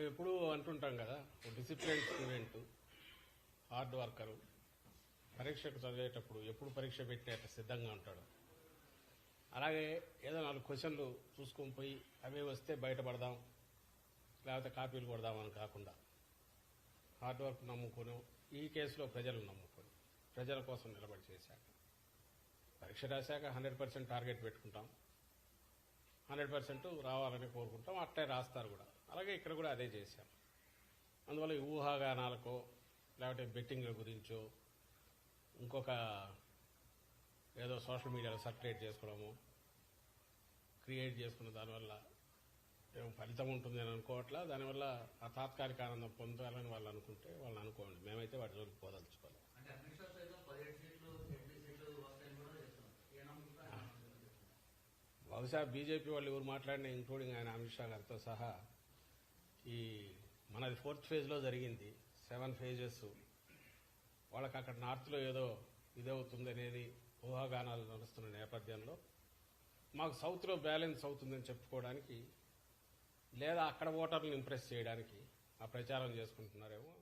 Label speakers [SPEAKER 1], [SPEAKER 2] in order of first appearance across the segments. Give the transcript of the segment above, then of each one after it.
[SPEAKER 1] మేము ఎప్పుడూ అంటుంటాం కదా discipline discipline student hard worker పరీక్షకు చదివేటప్పుడు ఎప్పుడు పరీక్ష పెట్టేట సిద్ధంగా ఉంటాడు. అలాగే ఏదో నాలుగు క్వశ్చన్లు చూసుకొని పోయి అవే వస్తే బయటపడదాం లేకపోతే కాపీలు కొడదామని కాకుండా. హార్డ్ వర్క్ నమ్ముకొని ఈ కేసులో ప్రజలు నమ్ముకొని ప్రజల కోసం నిలబడి చేశాక పరీక్ష రాశాక హండ్రెడ్ పర్సెంట్ టార్గెట్ పెట్టుకుంటాం. హండ్రెడ్ పర్సెంట్ రావాలని కోరుకుంటాం. అట్లే రాస్తారు కూడా. అలాగే ఇక్కడ కూడా అదే చేశాం. అందువల్ల ఊహాగానాలకో లేకపోతే బెట్టింగ్ల గురించో ఇంకొక ఏదో సోషల్ మీడియాలో సర్క్యులేట్ చేసుకోవడము క్రియేట్ చేసుకున్న దానివల్ల ఏం ఫలితం ఉంటుంది అని అనుకోవట్లా దానివల్ల ఆ తాత్కాలిక ఆనందం పొందాలని వాళ్ళు అనుకుంటే వాళ్ళు అనుకోండి. మేమైతే వాటి జోలికి
[SPEAKER 2] నమ్మకం.
[SPEAKER 1] బహుశా బీజేపీ వాళ్ళు ఎవరు మాట్లాడిన ఇంక్లూడింగ్ ఆయన అమిత్ షా గారితో సహా ఈ మనది ఫోర్త్ ఫేజ్లో జరిగింది సెవెన్ ఫేజెస్. వాళ్ళకి అక్కడ నార్త్లో ఏదో ఇదవుతుంది అనేది ఊహాగానాలు నడుస్తున్న నేపథ్యంలో మాకు సౌత్లో బ్యాలెన్స్ అవుతుందని చెప్పుకోవడానికి లేదా అక్కడ ఓటర్లను ఇంప్రెస్ చేయడానికి ఆ ప్రచారం చేసుకుంటున్నారేమో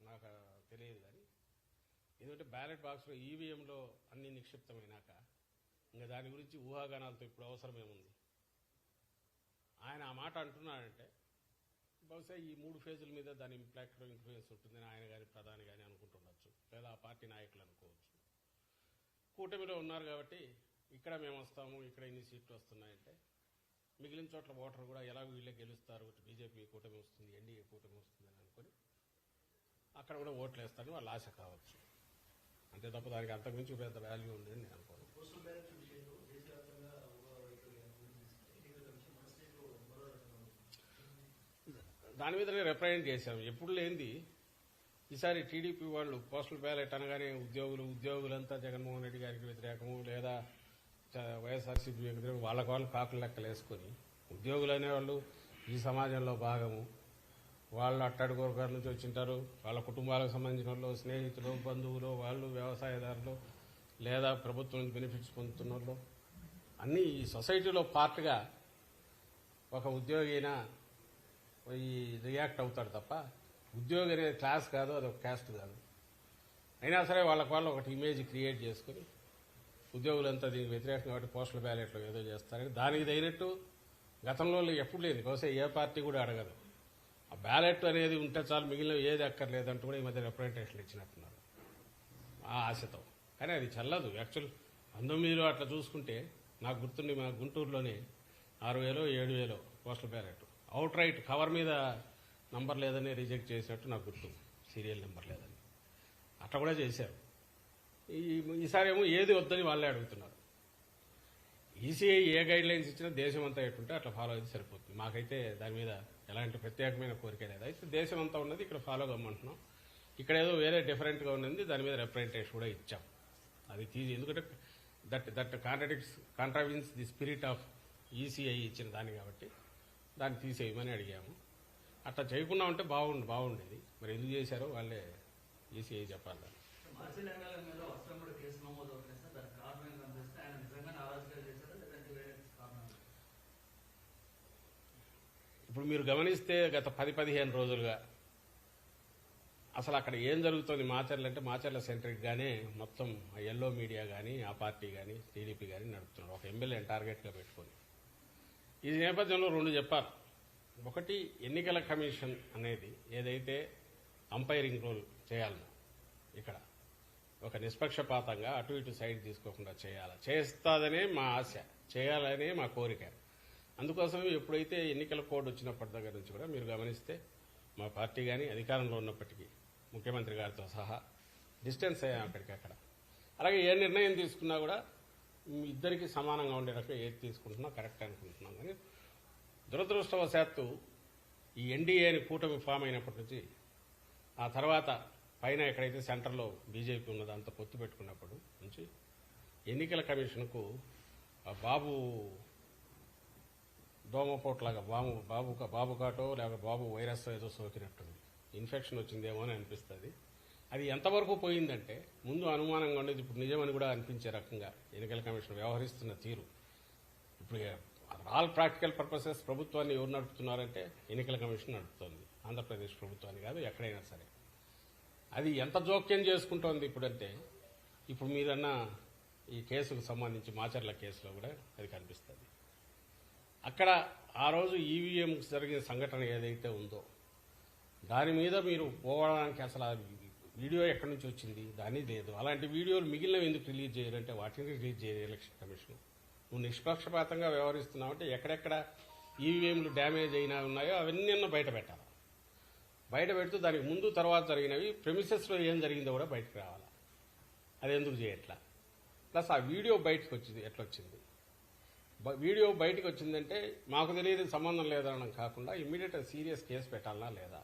[SPEAKER 1] నాకు తెలియదు కానీ ఎందుకంటే బ్యాలెట్ బాక్స్లో ఈవీఎంలో అన్ని నిక్షిప్తమైనాక ఇంకా దాని గురించి ఊహాగానాలతో ఇప్పుడు అవసరమేముంది? ఆయన ఆ మాట అంటున్నాడంటే బహుశా ఈ మూడు ఫేజుల మీద దాని ఇంపాక్ట్ ఇన్ఫ్లుయెన్స్ ఉంటుందని ఆయన గాని ప్రధాని కానీ అనుకుంటుండొచ్చు. లేదా ఆ పార్టీ నాయకులు అనుకోవచ్చు. కూటమిలో ఉన్నారు కాబట్టి ఇక్కడ మేము వస్తాము ఇక్కడ ఇన్ని సీట్లు వస్తున్నాయంటే మిగిలిన చోట్ల ఓటర్ కూడా ఎలా వీళ్ళే గెలుస్తారు బీజేపీ కూటమి వస్తుంది ఎన్డీఏ కూటమి వస్తుంది అని అనుకుని అక్కడ కూడా ఓట్లు వేస్తారని వాళ్ళ ఆశ కావచ్చు. అంతే తప్ప దానికి అంతకుమించి పెద్ద వాల్యూ ఉందని నేను అనుకోను
[SPEAKER 3] పోస్టల్ బ్యాలెట్ విషయంలో దేశవ్యాప్తంగా ఒక రైతులు ఎన్నికల కమిషన్ మన స్టేట్ మరో రకంగా ఉంది.
[SPEAKER 1] దాని మీదనే రిప్రజెంట్ చేశాం. ఎప్పుడు లేనిది. ఈసారి టీడీపీ వాళ్ళు పోస్టల్ బ్యాలెట్ అనగానే ఉద్యోగులు ఉద్యోగులంతా జగన్మోహన్ రెడ్డి గారికి వ్యతిరేకము లేదా వైఎస్ఆర్సీపీ వ్యతిరేకం వాళ్ళకు వాళ్ళు కాకులు లెక్కలు వేసుకొని ఉద్యోగులు అనేవాళ్ళు ఈ సమాజంలో భాగము. వాళ్ళు అట్టాడు వర్గాల నుంచి వచ్చింటారు. వాళ్ళ కుటుంబాలకు సంబంధించిన వాళ్ళు స్నేహితులు బంధువులు వాళ్ళు వ్యవసాయదారులు లేదా ప్రభుత్వం నుంచి బెనిఫిట్స్ పొందుతున్న వాళ్ళు. అన్నీ ఈ సొసైటీలో పార్ట్గా ఒక ఉద్యోగి అయినా ఈ రియాక్ట్ అవుతాడు తప్ప ఉద్యోగి అనేది క్లాస్ కాదు అది ఒక క్యాస్ట్ కాదు. అయినా సరే వాళ్ళకి వాళ్ళు ఒకటి ఇమేజ్ క్రియేట్ చేసుకుని ఉద్యోగులంతా దీనికి వ్యతిరేకం కాబట్టి పోస్టల్ బ్యాలెట్లో ఏదో చేస్తారని దానికి తగినట్టు గతంలో ఎప్పుడు లేదు. బహుశా ఏ పార్టీ కూడా అడగదు. ఆ బ్యాలెట్ అనేది ఉంటే చాలు మిగిలిన ఏది అక్కర్లేదంటూ కూడా ఈ మధ్య రిప్రజెంటేషన్ ఇచ్చినట్టున్నారు. ఆ ఆశతో. కానీ అది చల్లదు. యాక్చువల్ పంతొమ్మిదిలో అట్లా చూసుకుంటే నాకు గుర్తుండి మా గుంటూరులోనే ఆరు వేలో ఏడు వేలో postal ballot. Outright cover మీద నంబర్ లేదని రిజెక్ట్ చేసినట్టు నాకు గుర్తు. సీరియల్ నెంబర్ లేదని. అట్లా కూడా చేశారు. ఈసారి ఏమో ఏది వద్దని వాళ్ళే అడుగుతున్నారు. ఈసీఐ ఏ గైడ్ లైన్స్ ఇచ్చినా దేశం అంతా ఎట్టుంటే అట్లా ఫాలో అయితే సరిపోతుంది. మాకైతే దాని మీద ఎలాంటి ప్రత్యేకమైన కోరిక లేదు. అయితే దేశం అంతా ఉన్నది ఇక్కడ ఫాలో కమ్మంటున్నాం. ఇక్కడ ఏదో వేరే డిఫరెంట్గా ఉన్నది దాని మీద రిప్రజెంటేషన్ కూడా ఇచ్చాం. అది తీసి ఎందుకంటే that that contradicts contravenes the spirit of ECI ఇచ్చిన దాన్ని కాబట్టి దాన్ని తీసేయమని అడిగాము. అట్లా చేయకుండా ఉంటే బాగుండు బాగుండేది. మరి ఎందుకు చేశారో వాళ్ళే ఈసీఐ చెప్పాలి దాన్ని. ఇప్పుడు మీరు గమనిస్తే గత పది పదిహేను రోజులుగా అసలు అక్కడ ఏం జరుగుతుంది మాచర్లు అంటే మాచర్ల సెంట్రిక్ గానే మొత్తం ఆ ఎల్లో మీడియా కానీ ఆ పార్టీ కానీ టీడీపీ కానీ నడుపుతున్నారు. ఒక ఎమ్మెల్యేని టార్గెట్గా పెట్టుకొని. ఈ నేపథ్యంలో రెండు చెప్పాలి. ఒకటి ఎన్నికల కమిషన్ అనేది ఏదైతే అంపైరింగ్ రోల్ చేయాలనో ఇక్కడ ఒక నిష్పక్షపాతంగా అటు ఇటు సైడ్ తీసుకోకుండా చేయాలి? చేస్తాదనే మా ఆశ చేయాలనే మా కోరిక. అందుకోసం ఎప్పుడైతే ఎన్నికల కోడ్ వచ్చినప్పటి దగ్గర నుంచి కూడా మీరు గమనిస్తే మా పార్టీ కానీ అధికారంలో ఉన్నప్పటికీ ముఖ్యమంత్రి గారితో సహా డిస్టెన్స్ అయ్యాం అక్కడికి అక్కడ అలాగే ఏ నిర్ణయం తీసుకున్నా కూడా ఇద్దరికి సమానంగా ఉండే ఏది తీసుకుంటున్నా కరెక్ట్ అనుకుంటున్నాం. కానీ దురదృష్టవశాత్తు ఈ ఎన్డీఏని కూటమి ఫామ్ అయినప్పటి నుంచి ఆ తర్వాత పైన ఎక్కడైతే సెంటర్లో బీజేపీ ఉన్నదో అంత పొత్తు పెట్టుకున్నప్పుడు నుంచి ఎన్నికల కమిషన్కు ఆ బాబు దోమపోట్లాగా బాబు బాబు బాబు కాటో లేక బాబు వైరస్ ఏదో సోకినట్టుంది. ఇన్ఫెక్షన్ వచ్చిందేమో అని అనిపిస్తుంది. అది ఎంతవరకు పోయిందంటే ముందు అనుమానంగా ఉండేది ఇప్పుడు నిజమని కూడా అనిపించే రకంగా ఎన్నికల కమిషన్ వ్యవహరిస్తున్న తీరు. ఇప్పుడు ఆల్ ప్రాక్టికల్ పర్పసెస్ ప్రభుత్వాన్ని ఎవరు నడుపుతున్నారంటే ఎన్నికల కమిషన్ నడుపుతోంది. ఆంధ్రప్రదేశ్ ప్రభుత్వాన్ని కాదు ఎక్కడైనా సరే. అది ఎంత జోక్యం చేసుకుంటోంది ఇప్పుడంటే ఇప్పుడు మీరన్న ఈ కేసుకు సంబంధించి మాచర్ల కేసులో కూడా అది కనిపిస్తుంది. అక్కడ ఆ రోజు ఈవీఎంకు జరిగిన సంఘటన ఏదైతే ఉందో దాని మీద మీరు పోవడానికి అసలు వీడియో ఎక్కడి నుంచి వచ్చింది? దాని లేదు. అలాంటి వీడియోలు మిగిలినవి ఎందుకు రిలీజ్ చేయాలంటే వాటిని రిలీజ్ చేయరు ఎలక్షన్ కమిషన్. నువ్వు నిష్పక్షపాతంగా వ్యవహరిస్తున్నావు అంటే ఎక్కడెక్కడ ఈవీఎంలు డ్యామేజ్ అయినా ఉన్నాయో అవన్నీ అన్న బయట పెట్టాలి. బయట పెడుతూ దానికి ముందు తర్వాత జరిగినవి ప్రెమిసెస్లో ఏం జరిగిందో కూడా బయటకు రావాలి. అది ఎందుకు చేయట్లా? ప్లస్ ఆ వీడియో బయటకు వచ్చింది ఎట్లొచ్చింది వీడియో బయటకు వచ్చిందంటే మాకు తెలియదు సంబంధం లేదనడం కాకుండా ఇమ్మీడియట్గా సీరియస్ కేసు పెట్టాలా లేదా?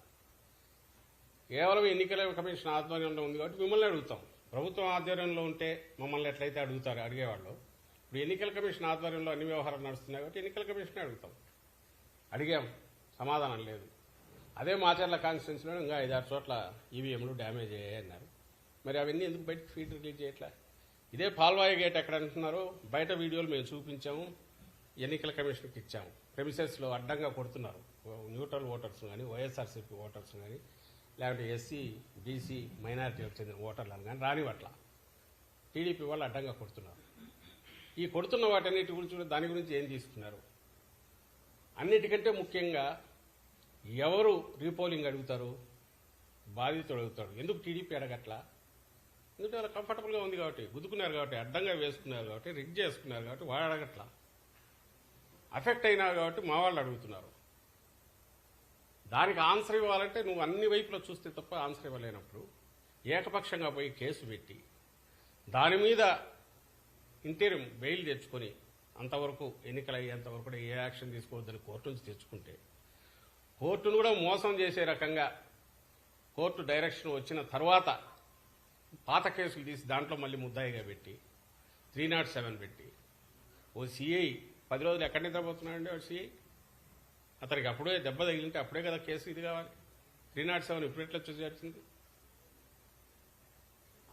[SPEAKER 1] కేవలం ఎన్నికల కమిషన్ ఆధ్వర్యంలో ఉంది కాబట్టి మిమ్మల్ని అడుగుతాం. ప్రభుత్వం ఆధ్వర్యంలో ఉంటే మమ్మల్ని ఎట్లయితే అడుగుతారు అడిగేవాళ్ళు. ఇప్పుడు ఎన్నికల కమిషన్ ఆధ్వర్యంలో అన్ని వ్యవహారాలు నడుస్తున్నాయి కాబట్టి ఎన్నికల కమిషన్ అడుగుతాం. అడిగాం సమాధానం లేదు. అదే మాచర్ల కాన్స్టిట్యున్సీలో ఇంకా ఐదారు చోట్ల ఈవీఎంలు డ్యామేజ్ అయ్యాయి అన్నారు. మరి అవన్నీ ఎందుకు బయట ఫీడ్ రిలీజ్ చేయట్లా? ఇదే పాల్వాయి గేట్ ఎక్కడ అంటున్నారో? బయట వీడియోలు మేము చూపించాము ఎన్నికల కమిషన్కి ఇచ్చాము. ప్రెమిసెస్లో అడ్డంగా కొడుతున్నారు. న్యూట్రల్ ఓటర్స్ కానీ వైఎస్ఆర్సీపీ ఓటర్స్ కానీ లేకుంటే ఎస్సీ బీసీ మైనారిటీలకు చెందిన ఓటర్లను కానీ రానివట్ల టీడీపీ వాళ్ళు అడ్డంగా కొడుతున్నారు. ఈ కొడుతున్న వాటన్నిటి గురించి దాని గురించి ఏం తీసుకున్నారు? అన్నిటికంటే ముఖ్యంగా ఎవరు రీపోలింగ్ అడుగుతారు? బాధితుడు అడుగుతాడు. ఎందుకు టీడీపీ అడగట్లా? ఎందుకంటే వాళ్ళు కంఫర్టబుల్గా ఉంది కాబట్టి గుద్దుకున్నారు కాబట్టి అడ్డంగా వేసుకున్నారు కాబట్టి రిగ్ చేసుకున్నారు కాబట్టి వాడు అడగట్లా. అఫెక్ట్ అయినారు కాబట్టి మా వాళ్ళు అడుగుతున్నారు. దానికి ఆన్సర్ ఇవ్వాలంటే నువ్వు అన్ని వైపులో చూస్తే తప్ప ఆన్సర్ ఇవ్వలేనప్పుడు ఏకపక్షంగా పోయి కేసు పెట్టి దాని మీద ఇంటీరియం బెయిల్ తెచ్చుకొని అంతవరకు ఎన్నికలు అయ్యేంతవరకు కూడా ఏ యాక్షన్ తీసుకోవద్దని కోర్టు నుంచి తెచ్చుకుంటే కోర్టును కూడా మోసం చేసే రకంగా కోర్టు డైరెక్షన్ వచ్చిన తర్వాత పాత కేసులు తీసి దాంట్లో మళ్ళీ ముద్దాయిగా పెట్టి త్రీ నాట్ సెవెన్ పెట్టి ఓ సిఐ పది రోజులు ఎక్కడ నిద్రపోతున్నాడండి వాడు సిఐ? అతనికి అప్పుడే దెబ్బ తగిలింటే అప్పుడే కదా కేసు ఇది కావాలి. త్రీ నాట్ సెవెన్ ఇప్పుడు ఎట్లా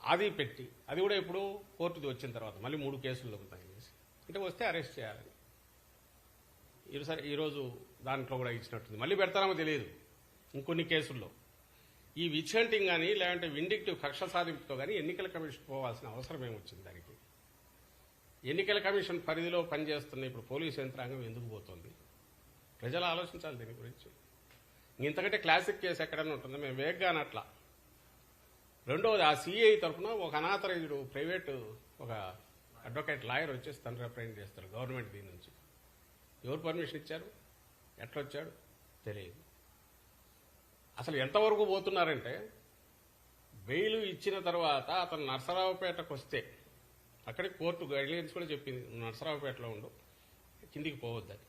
[SPEAKER 1] అది పెట్టి అది కూడా ఇప్పుడు కోర్టుది వచ్చిన తర్వాత మళ్ళీ మూడు కేసులు దొరుకుతాయి అంటే వస్తే అరెస్ట్ చేయాలని ఈసారి ఈరోజు దాంట్లో కూడా ఇచ్చినట్టుంది. మళ్ళీ పెడతారో తెలియదు. ఇంకొన్ని కేసుల్లో. ఈ విచంటింగ్ కానీ లేదంటే విండిక్టివ్ కక్ష సాధింపుతో కానీ ఎన్నికల కమిషన్ పోవాల్సిన అవసరం ఏమొచ్చింది దానికి? ఎన్నికల కమిషన్ పరిధిలో పనిచేస్తున్న ఇప్పుడు పోలీసు యంత్రాంగం ఎందుకు పోతుంది? ప్రజలు ఆలోచించాలి దీని గురించి. ఇంతకంటే క్లాసిక్ కేసు ఎక్కడైనా ఉంటుందో? మేము వేగ్గా అనట్లా రెండవది ఆ సిఐ తరఫున ఒక అనాథరైజుడు ప్రైవేటు ఒక అడ్వకేట్ లాయర్ వచ్చేసి తను రిప్రజెంట్ చేస్తారు గవర్నమెంట్ దీని నుంచి. ఎవరు పర్మిషన్ ఇచ్చారు? ఎట్లా వచ్చాడు తెలియదు. అసలు ఎంతవరకు పోతున్నారంటే బెయిల్ ఇచ్చిన తర్వాత అతను నర్సరావుపేటకు వస్తే అక్కడికి కోర్టు గైడ్లైన్స్ కూడా చెప్పింది నువ్వు నర్సరావుపేటలో ఉండు కిందికి పోవద్దని.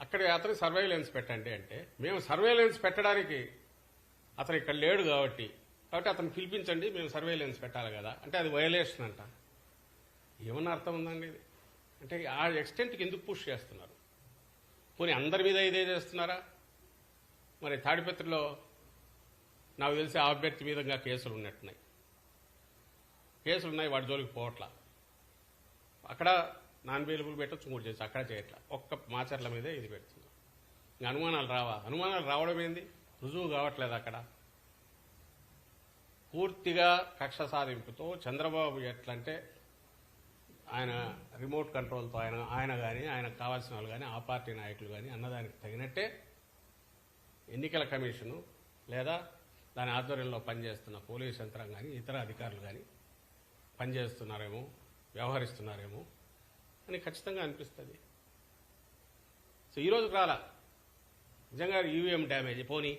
[SPEAKER 1] అక్కడ అతని సర్వేలెన్స్ పెట్టండి అంటే మేము సర్వేలెన్స్ పెట్టడానికి అతను ఇక్కడ లేడు కాబట్టి కాబట్టి అతను పిలిపించండి మేము సర్వేలెన్స్ పెట్టాలి కదా. అంటే అది వయలేషన్ అంట. ఏమన్నా అర్థం ఉందండి ఇది? అంటే ఆ ఎక్స్టెంట్కి ఎందుకు పుష్ చేస్తున్నారు? పోనీ అందరి మీద ఇదే చేస్తున్నారా? మరి తాడిపత్రిలో నాకు తెలిసి ఆ అభ్యర్థి మీద కేసులు ఉన్నట్టున్నాయి. కేసులు ఉన్నాయి వాడి జోలికి పోవట్లా. అక్కడ నాన్ అవైలబుల్ పెట్టచ్చు మూడు చేసి అక్కడ చేయట్లా. ఒక్క మాచర్ల మీదే ఇది పెడుతుంది ఇంకా అనుమానాలు రావా? అనుమానాలు రావడం ఏంది? రుజువు కావట్లేదు అక్కడ. పూర్తిగా కక్ష సాధింపుతో చంద్రబాబు ఎట్లంటే ఆయన రిమోట్ కంట్రోల్తో ఆయన ఆయన కానీ ఆయనకు కావాల్సిన వాళ్ళు కానీ ఆ పార్టీ నాయకులు కానీ అన్నదానికి తగినట్టే ఎన్నికల కమిషను లేదా దాని ఆధ్వర్యంలో పనిచేస్తున్న పోలీస్ యంత్రం కానీ ఇతర అధికారులు కానీ పనిచేస్తున్నారేమో వ్యవహరిస్తున్నారేమో అని ఖచ్చితంగా అనిపిస్తుంది. సో ఈరోజు రాలా. నిజంగా ఈవీఎం డ్యామేజ్. పోనీ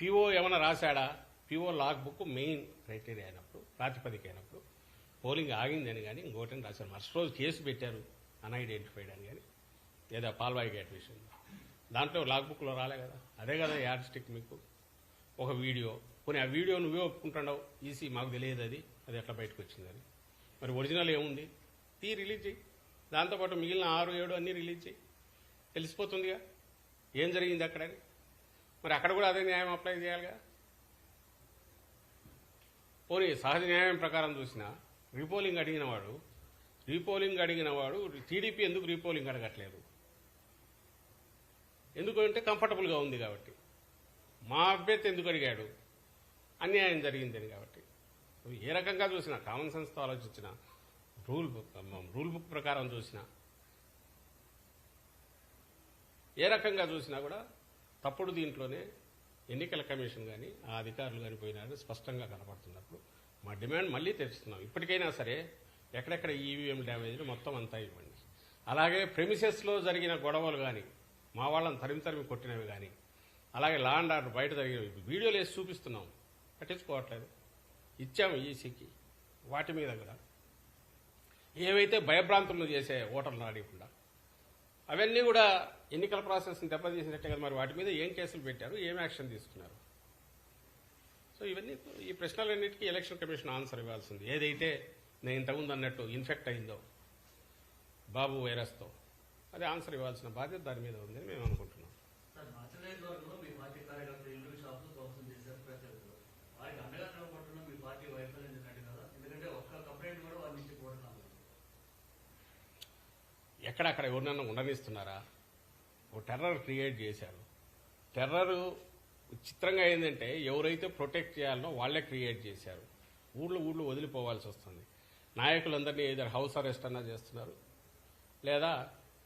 [SPEAKER 1] పిఓ ఏమైనా రాశాడా? PO log book main criteria అయినప్పుడు ప్రాతిపదిక అయినప్పుడు పోలింగ్ ఆగిందని కానీ ఇంకోటని రాశారు. మరుసటి రోజు కేసు పెట్టారు అన్ఐడెంటిఫైడ్ అని కానీ లేదా పాల్వాయి గేట్ విషయంలో దాంట్లో లాక్ బుక్లో రాలే కదా. అదే కదా యాడ్ స్టిక్ మీకు. ఒక వీడియో. పోనీ ఆ వీడియో నువ్వే ఒప్పుకుంటున్నావు? ఈసీ మాకు తెలియదు అది. అది ఎట్లా బయటకు వచ్చిందని మరి ఒరిజినల్ ఏముంది? తీ రిలీజ్ చేయి దాంతోపాటు మిగిలిన ఆరు ఏడు అన్నీ రిలీజ్ చేయి. తెలిసిపోతుందిగా. ఏం జరిగింది అక్కడని మరి అక్కడ కూడా అదే న్యాయం అప్లై చేయాలిగా? పోనీ సహజ న్యాయం ప్రకారం చూసినా రీపోలింగ్ అడిగిన వాడు రీపోలింగ్ అడిగిన వాడు టీడీపీ ఎందుకు రీపోలింగ్ అడగట్లేదు? ఎందుకంటే కంఫర్టబుల్గా ఉంది కాబట్టి. మా అభ్యర్థి ఎందుకు అడిగాడు? అన్యాయం జరిగిందని కాబట్టి. ఏ రకంగా చూసినా కామన్ సెన్స్తో ఆలోచించినా రూల్ బుక్ రూల్ బుక్ ప్రకారం చూసినా. ఏ రకంగా చూసినా కూడా తప్పుడు దీంట్లోనే ఎన్నికల కమిషన్ కానీ ఆ అధికారులు కానీ పోయినారని స్పష్టంగా కనపడుతున్నప్పుడు. మా డిమాండ్ మళ్ళీ తెరుస్తున్నాం. ఇప్పటికైనా సరే ఎక్కడెక్కడ ఈవీఎం డ్యామేజ్లు మొత్తం అంతా ఇవ్వండి. అలాగే ప్రెమిసెస్లో జరిగిన గొడవలు కానీ మా వాళ్ళని తరిమి తరిమి కొట్టినవి కానీ అలాగే లా అండ్ ఆర్డర్ బయట జరిగినవి వీడియోలు వేసి చూపిస్తున్నాం. పట్టించుకోవట్లేదు. ఇచ్చాము ఈసీకి వాటి మీద కూడా. ఏవైతే భయభ్రాంతులను చేసే ఓటర్లు ఆడకుండా అవన్నీ కూడా ఎన్నికల ప్రాసెస్ని దెబ్బతీసినట్టే కదా మరి వాటి మీద ఏం కేసులు పెట్టారు ఏం యాక్షన్ తీసుకున్నారు? సో ఇవన్నీ ఈ ప్రశ్నలన్నిటికీ ఎలక్షన్ కమిషన్ ఆన్సర్ ఇవ్వాల్సింది. ఏదైతే నేను ఇంతకుముందు అన్నట్టు ఇన్ఫెక్ట్ అయిందో బాబు వైరస్తో అది ఆన్సర్ ఇవ్వాల్సిన బాధ్యత దాని మీద ఉందని మేము అనుకుంటున్నాం
[SPEAKER 2] సార్ నచ్చలేదు వరకు మీ పార్టీ కార్యకర్తలు ఇల్లు షాపులు ధ్వంసం చేశారు ప్రత్యర్థులు వారికి అండగా నిలబడుతున్న మీ పార్టీ వైఫల్యం చెందినట్టు కదా ఎందుకంటే ఒక్క కంప్లైంట్ కూడా వాళ్ళ నుంచి కోరుతున్నాము
[SPEAKER 1] ఎక్కడక్కడ ఎవరినన్నా ఉండనిస్తున్నారా? ఓ టెర్రర్ క్రియేట్ చేశారు. టెర్రర్ చిత్రంగా ఏంటంటే ఎవరైతే ప్రొటెక్ట్ చేయాలనో వాళ్ళే క్రియేట్ చేశారు. ఊళ్ళో ఊళ్ళో వదిలిపోవాల్సి వస్తుంది. నాయకులందరినీ ఏదో హౌస్ అరెస్ట్ అన్నా చేస్తున్నారు లేదా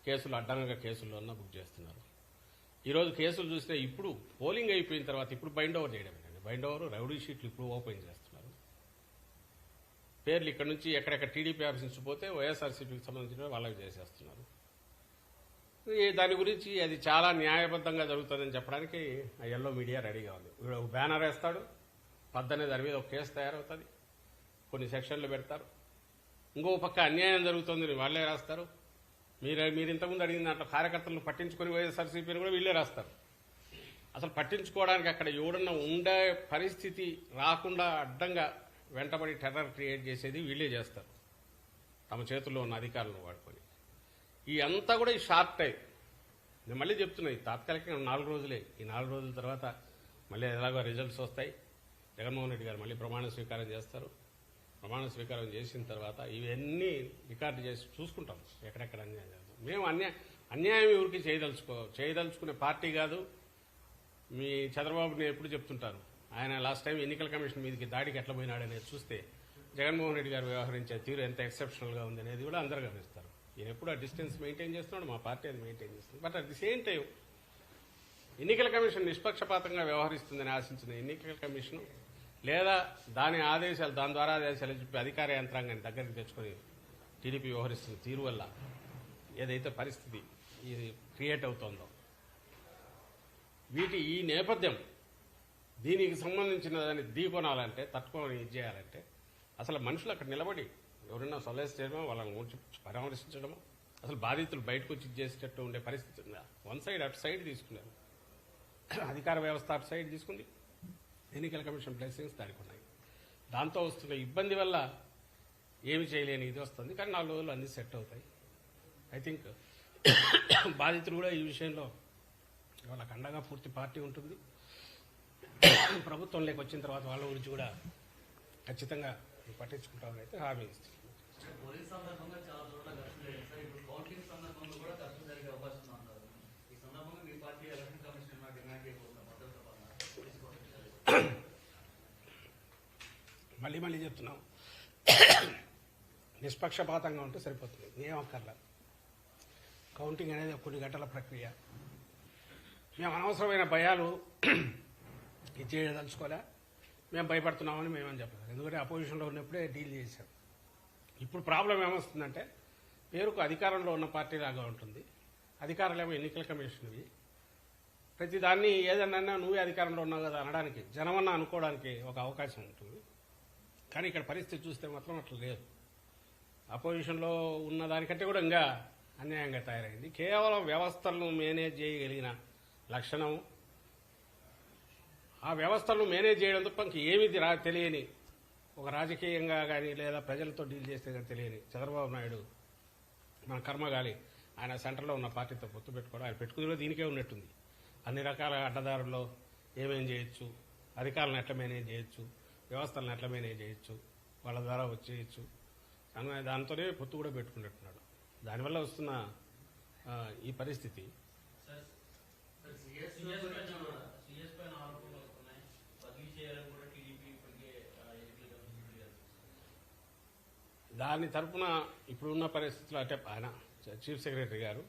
[SPEAKER 1] కేసులు అడ్డంగా కేసుల్లో అన్నా బుక్ చేస్తున్నారు. ఈరోజు కేసులు చూసినా ఇప్పుడు పోలింగ్ అయిపోయిన తర్వాత ఇప్పుడు బైండ్ ఓవర్ చేయడం బైండ్ ఓవర్ రౌడీ షీట్లు ఇప్పుడు ఓపెన్ చేస్తారు పేర్లు ఇక్కడ నుంచి ఎక్కడెక్కడ టీడీపీ ఆఫీస్ నుంచి పోతే వైఎస్ఆర్సీపీకి సంబంధించిన వాళ్ళకి చేసేస్తున్నారు. దాని గురించి అది చాలా న్యాయబద్ధంగా జరుగుతుందని చెప్పడానికి ఆ ఎల్లో మీడియా రెడీగా ఉంది. వీడు ఒక బ్యానర్ వేస్తాడు పద్దనే దాని మీద ఒక కేసు తయారవుతుంది కొన్ని సెక్షన్లు పెడతారు. ఇంకో పక్క అన్యాయం జరుగుతుంది వాళ్ళే రాస్తారు. మీరు మీరు ఇంతకుముందు అడిగిన దాంట్లో కార్యకర్తలను పట్టించుకొని వైఎస్ఆర్సీపీని కూడా వీళ్ళే రాస్తారు. అసలు పట్టించుకోవడానికి అక్కడ ఎవడన్నా ఉండే పరిస్థితి రాకుండా అడ్డంగా వెంటబడి టెర్రర్ క్రియేట్ చేసేది వీళ్ళే చేస్తారు. తమ చేతుల్లో ఉన్న అధికారులను వాడుకొని. ఈ అంతా కూడా ఈ షార్ట్ టైం. నేను మళ్ళీ చెప్తున్నా ఈ తాత్కాలికంగా నాలుగు రోజులే. ఈ నాలుగు రోజుల తర్వాత మళ్ళీ ఎలాగో రిజల్ట్స్ వస్తాయి. జగన్మోహన్ రెడ్డి గారు మళ్ళీ ప్రమాణ స్వీకారం చేస్తారు. ప్రమాణ స్వీకారం చేసిన తర్వాత ఇవన్నీ రికార్డు చేసి చూసుకుంటాం. ఎక్కడెక్కడ అన్యాయం జరుగుతుంది. మేము అన్యాయం అన్యాయం ఎవరికి చేయదలుచుకో చేయదలుచుకునే పార్టీ కాదు. మీ చంద్రబాబు నేను ఎప్పుడు చెప్తుంటాను ఆయన లాస్ట్ టైం ఎన్నికల కమిషన్ మీదకి దాడికి ఎట్లా పోయినాడనేది చూస్తే జగన్మోహన్ రెడ్డి గారు వ్యవహరించే తీరు ఎంత ఎక్సెప్షనల్గా ఉంది అనేది కూడా అందరూ గమనిస్తారు. ఈయన ఎప్పుడు ఆ డిస్టెన్స్ మెయింటైన్ చేస్తున్నాడు మా పార్టీ అది మెయింటైన్ చేస్తుంది. But at the same time ఎన్నికల కమిషన్ నిష్పక్షపాతంగా వ్యవహరిస్తుందని ఆశించిన ఎన్నికల కమిషన్ లేదా దాని ఆదేశాలు దాని ద్వారా ఆదేశాలు చెప్పి అధికార యంత్రాంగాన్ని దగ్గరికి తెచ్చుకొని టీడీపీ వ్యవహరిస్తున్న తీరు వల్ల ఏదైతే పరిస్థితి ఇది క్రియేట్ అవుతోందో. వీటి ఈ నేపథ్యం దీనికి సంబంధించిన దాన్ని దీకొనాలంటే తట్టుకొని ఇది చేయాలంటే అసలు మనుషులు అక్కడ నిలబడి ఎవరైనా సలహా చేయడమో వాళ్ళని ఊడ్చి పరామర్శించడమో? అసలు బాధితులు బయటకు వచ్చి చేసేటట్టు ఉండే పరిస్థితి ఉందా? వన్ సైడ్ అటు సైడ్ తీసుకున్నారు. అధికార వ్యవస్థ అటు సైడ్ తీసుకుంది. ఎన్నికల కమిషన్ బ్లెస్సింగ్స్ దానికి ఉన్నాయి. దాంతో వస్తున్న ఇబ్బంది వల్ల ఏమి చేయలేని ఇది వస్తుంది. కానీ నాలుగు రోజులు అన్ని సెట్ అవుతాయి. ఐ థింక్ బాధితులు కూడా ఈ విషయంలో వాళ్ళకి అండగా పూర్తి పార్టీ ఉంటుంది. ప్రభుత్వంలోకి వచ్చిన తర్వాత వాళ్ళ గురించి కూడా ఖచ్చితంగా పట్టించుకుంటామని అయితే హామీ ఇస్తుంది మళ్ళీ మళ్ళీ చెప్తున్నాం. నిష్పక్షపాతంగా ఉంటే సరిపోతుంది. ఏం అక్కర్లేదు కౌంటింగ్ అనేది కొన్ని గంటల ప్రక్రియ. మేము అనవసరమైన భయాలు ఇది చేయదలుచుకోలే మేము భయపడుతున్నామని మేమని చెప్పలేదు. ఎందుకంటే అపోజిషన్లో ఉన్నప్పుడే డీల్ చేశాం. ఇప్పుడు ప్రాబ్లం ఏమొస్తుందంటే పేరుకు అధికారంలో ఉన్న పార్టీ లాగా ఉంటుంది. అధికారులేమో ఎన్నికల కమిషన్వి ప్రతి దాన్ని ఏదన్నా నువ్వే అధికారంలో ఉన్నావు కదా అనడానికి జనమన్నా అనుకోవడానికి ఒక అవకాశం ఉంటుంది. కానీ ఇక్కడ పరిస్థితి చూస్తే మాత్రం అట్లా లేదు. అపోజిషన్లో ఉన్న దానికంటే కూడా ఇంకా అన్యాయంగా తయారైంది. కేవలం వ్యవస్థలను మేనేజ్ చేయగలిగిన లక్షణం ఆ వ్యవస్థలను మేనేజ్ చేయడం తప్ప ఇంక ఏమి రా తెలియని ఒక రాజకీయంగా కానీ లేదా ప్రజలతో డీల్ చేస్తే కానీ తెలియని చంద్రబాబు నాయుడు మన కర్మగాలి ఆయన సెంటర్లో ఉన్న పార్టీతో పొత్తు పెట్టుకోవడం ఆయన పెట్టుకుని దీనికే ఉన్నట్టుంది అన్ని రకాల అడ్డదారుల్లో ఏమేం చేయొచ్చు అధికారులను ఎట్లా మేనేజ్ చేయొచ్చు వ్యవస్థలను ఎట్లా మేనేజ్ చేయొచ్చు వాళ్ళ ద్వారా వచ్చేయచ్చు అని దానితోనే పొత్తు కూడా పెట్టుకున్నట్టున్నాడు దానివల్ల వస్తున్న ఈ పరిస్థితి
[SPEAKER 3] సార్
[SPEAKER 2] కేసు
[SPEAKER 3] సీఎస్
[SPEAKER 2] గురించి
[SPEAKER 3] పైన
[SPEAKER 2] కూడా
[SPEAKER 3] సీఎస్ పైన ఆరోపణలు వస్తున్నాయి బదిలీ చేయాలని కూడా టీడీపీ ఇప్పటికే ఆ, ఎన్నికల కమిషన్ ఫిర్యాదు చేసింది.
[SPEAKER 1] దాని తరపున ఇప్పుడున్న పరిస్థితుల్లో అంటే ఆయన చీఫ్ సెక్రటరీ గారు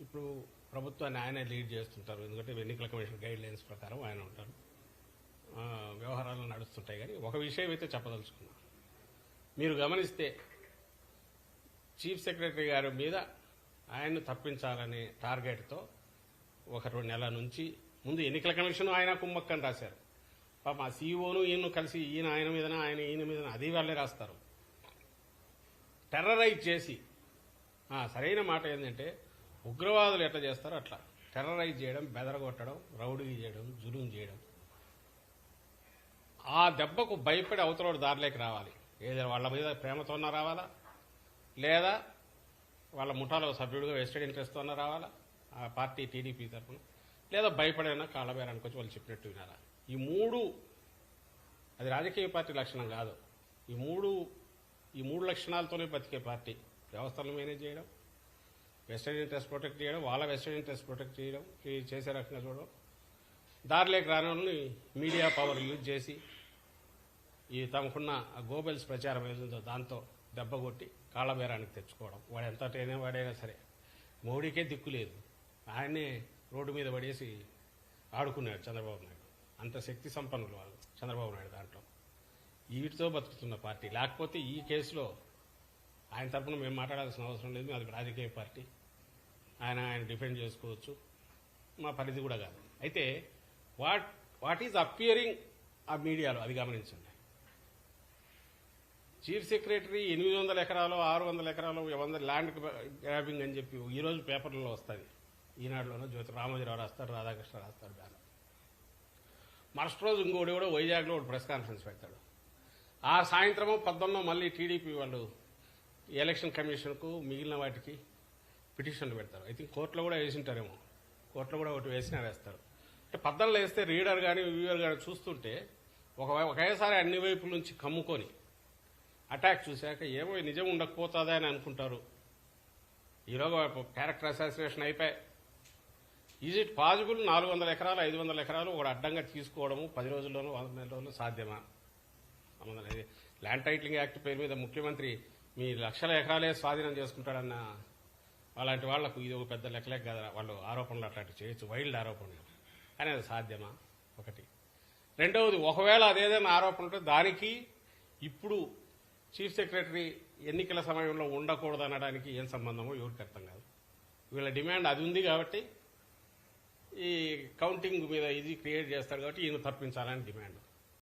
[SPEAKER 1] ఇప్పుడు ప్రభుత్వాన్ని ఆయనే లీడ్ చేస్తుంటారు. ఎందుకంటే ఎన్నికల కమిషన్ గైడ్ లైన్స్ ప్రకారం ఆయన ఉంటారు. వ్యవహారాలు నడుస్తుంటాయి కానీ ఒక విషయం అయితే చెప్పదలుచుకున్నా. మీరు గమనిస్తే చీఫ్ సెక్రటరీ గారి మీద ఆయన్ను తప్పించాలనే టార్గెట్తో ఒక రెండు నెలల నుంచి ముందు ఎన్నికల కమిషన్ ఆయన కుమ్మక్కని రాశారు. పాప ఆ సీఈఓను ఈయన కలిసి ఈయన ఆయన మీదన ఆయన ఈయన మీదన అది వాళ్ళే రాస్తారు. టెర్రరైజ్ చేసి. సరైన మాట ఏంటంటే ఉగ్రవాదులు ఎట్లా చేస్తారో అట్లా. టెర్రరైజ్ చేయడం బెదరగొట్టడం రౌడీ చేయడం జులుం చేయడం. ఆ దెబ్బకు భయపడి అవతలోడు దారిలోకి రావాలి. ఏదైనా వాళ్ళ మీద ప్రేమతోన్నా రావాలా? లేదా వాళ్ళ ముఠాలో సభ్యుడిగా వెస్టెడ్ ఇంట్రెస్ట్తో రావాలా? ఆ పార్టీ టీడీపీ తరఫున. లేదా భయపడైనా కాళ్ళబేరానికి వచ్చి వాళ్ళు చెప్పినట్టు వినాలా? ఈ మూడు అది రాజకీయ పార్టీ లక్షణం కాదు. ఈ మూడు ఈ మూడు లక్షణాలతోనే బతికే పార్టీ. వ్యవస్థలను మేనేజ్ చేయడం వెస్టర్న్ ఇంట్రెస్ట్ ప్రొటెక్ట్ చేయడం వాళ్ళ వెస్టర్న్ ఇంట్రెస్ట్ ప్రొటెక్ట్ చేయడం చేసే రకంగా చూడడం. దారిలోకి రాని మీడియా పవర్ యూజ్ చేసి ఈ తమకున్న గోబెల్స్ ప్రచారం ఏదో దాంతో దెబ్బ కొట్టి కాళ్ళబేరానికి తెచ్చుకోవడం. వాడు ఎంతటైనా వాడైనా సరే మోడీకే దిక్కు లేదు. ఆయన్నే రోడ్డు మీద పడేసి ఆడుకున్నాడు చంద్రబాబు నాయుడు. అంత శక్తి సంపన్నులు వాళ్ళు చంద్రబాబు నాయుడు దాంట్లో. వీటితో బతుకుతున్న పార్టీ. లేకపోతే ఈ కేసులో ఆయన తరఫున మేము మాట్లాడాల్సిన అవసరం లేదు. అది రాజకీయ పార్టీ. ఆయన ఆయన డిఫెండ్ చేసుకోవచ్చు. మా పరిధి కూడా కాదు. అయితే వాట్ వాట్ ఈజ్ అపియరింగ్ ఆ మీడియాలో? అది గమనించండి. చీఫ్ సెక్రటరీ ఎనిమిది వందల ఎకరాలు ఆరు వందల ఎకరాలు వంద ల్యాండ్ గ్రాబింగ్ అని చెప్పి ఈ రోజు పేపర్లలో వస్తుంది ఈనాడులోనూ జ్యోతి రామోజీరావు రాస్తాడు రాధాకృష్ణ రాస్తాడు బ్యానర్. మరుసటి రోజు ఇంకోటి కూడా వైజాగ్లో ఒక ప్రెస్ కాన్ఫరెన్స్ పెడతాడు. ఆ సాయంత్రము పద్దెనిమిది మళ్ళీ టీడీపీ వాళ్ళు ఎలక్షన్ కమిషన్కు మిగిలిన వాటికి పిటిషన్లు పెడతారు. ఐ థింక్ కోర్టులో కూడా వేసింటారేమో. కోర్టులో కూడా ఒకటి వేసినా వేస్తారు. అంటే పద్దెనిమిది వేస్తే రీడర్ కానీ వ్యూవర్ కానీ చూస్తుంటే ఒక ఒకేసారి అన్ని వైపుల నుంచి కమ్ముకొని అటాక్ చూశాక ఏమో నిజం ఉండకపోతుందా అని అనుకుంటారు. ఈరోజు క్యారెక్టర్ అసాసినేషన్ అయిపోయి ఈజ్ ఇట్ పాసిబుల్ నాలుగు వందల ఎకరాలు ఐదు వందల ఎకరాలు ఒక అడ్డంగా తీసుకోవడము పది రోజుల్లోనూ వంద నెల రోజుల్లో సాధ్యమా? సంబంధం లేదు ల్యాండ్ టైటిలింగ్ యాక్ట్ పేరు మీద ముఖ్యమంత్రి మీ లక్షల ఎకరాలే స్వాధీనం చేసుకుంటాడన్న అలాంటి వాళ్ళకు ఇది ఒక పెద్ద లెక్కలేక కదా వాళ్ళు ఆరోపణలు అట్లాంటి చేయొచ్చు వైల్డ్ ఆరోపణలు. అనేది సాధ్యమా? ఒకటి. రెండవది ఒకవేళ అదేదైనా ఆరోపణ ఉంటే దానికి ఇప్పుడు చీఫ్ సెక్రటరీ ఎన్నికల సమయంలో ఉండకూడదు అనడానికి ఏం సంబంధమో ఎవరికి అర్థం కాదు. వీళ్ళ డిమాండ్ అది ఉంది కాబట్టి ఈ కౌంటింగ్ మీద ఇది క్రియేట్ చేస్తారు కాబట్టి ఈయన తప్పించాలని డిమాండ్.